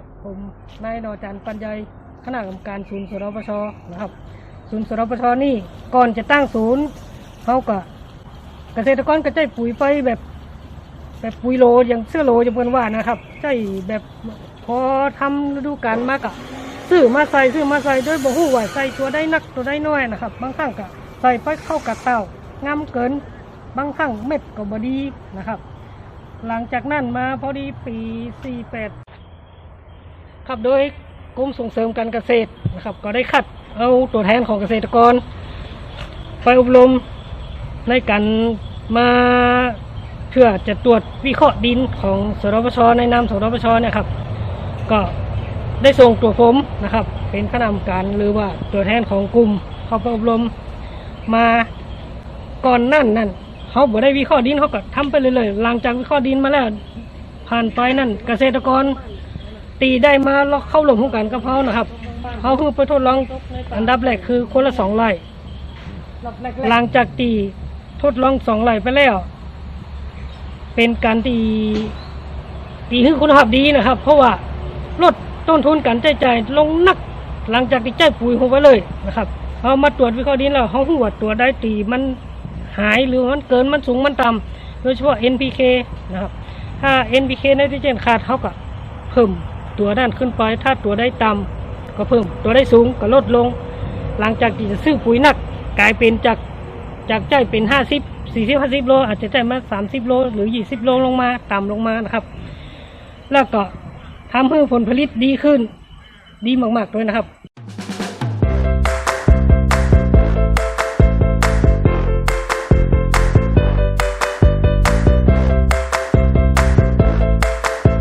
ครับ ผมนายนอจันทร์ปัญญายคณะกรรมการศูนย์สรปชนะครับ ศูนย์สรปชนี่ก่อนจะตั้งศูนย์เขาก็เกษตรกรก็ใช้ปุ๋ยไปแบบ แบบปุ๋ยโลอย่างเสื้อโลจะเพิ่นว่านะครับใช้แบบพอทำฤดูกาลมากะซื้อมาใส่ซื้อมาใส่โดยบ่ฮู้ว่าใส่ตัวได้นักตัวได้น้อยนะครับ บางครั้งก็ใส่ไปเข้ากับเต้างามเกิน บางครั้งเม็ดก็บ่ดีนะครับ หลังจากนั้นมาพอดีปี 48 ครับ โดยกรมส่งเสริมการเกษตรนะครับ ก็ได้คัดเอาตัวแทนของเกษตรกร ไปอบรมในการมาเพื่อจะตรวจวิเคราะห์ดินของสรปชในนามสรปชเนี่ยครับ ก็ได้ส่งตัวผมนะครับ เป็นคณะกรรมการหรือว่าตัวแทนของกลุ่มเข้าไปอบรมมาก่อนนั่นนั่นเขาบ่ได้วิเคราะห์ดินเขาก็ทำไปเรื่อยๆหลังจากวิเคราะห์ดินมาแล้ว ผ่านไปนั่นเกษตรกร ตีได้มาแล้วเข้าลงของการกับเขานะครับเขาคือไปทดลองอันดับแรกคือคนละสองไร่หลังจากตีทดลองสองไร่ไปแล้ว เป็นการตีตีคือคุณภาพดีนะครับ เพราะว่าลดต้นทุนการใช้จ่ายลงนัก หลังจากที่ใช้ปุ๋ยลงไปเลยนะครับเอามาตรวจวิเคราะห์ดินแล้วเขาหัวตัวได้ตีมันหายหรือมันเกินมันสูงมันต่ำโดยเฉพาะ NPK นะครับ ถ้า NPK ไนโตรเจนขาดเขาก็เพิ่ม ตัวด้านขึ้นไป ถ้าตัวได้ต่ำก็เพิ่ม ตัวได้สูงก็ลดลง หลังจากที่จะซื้อปุ๋ยหนักกลายเป็นจากจากใจเป็น50 40 50โล อาจจะใจมา30โล หรือ20โลลงมาต่ำลงมานะครับ แล้วก็ทำให้ผลผลิตดีขึ้น ดีมากๆเลยนะครับ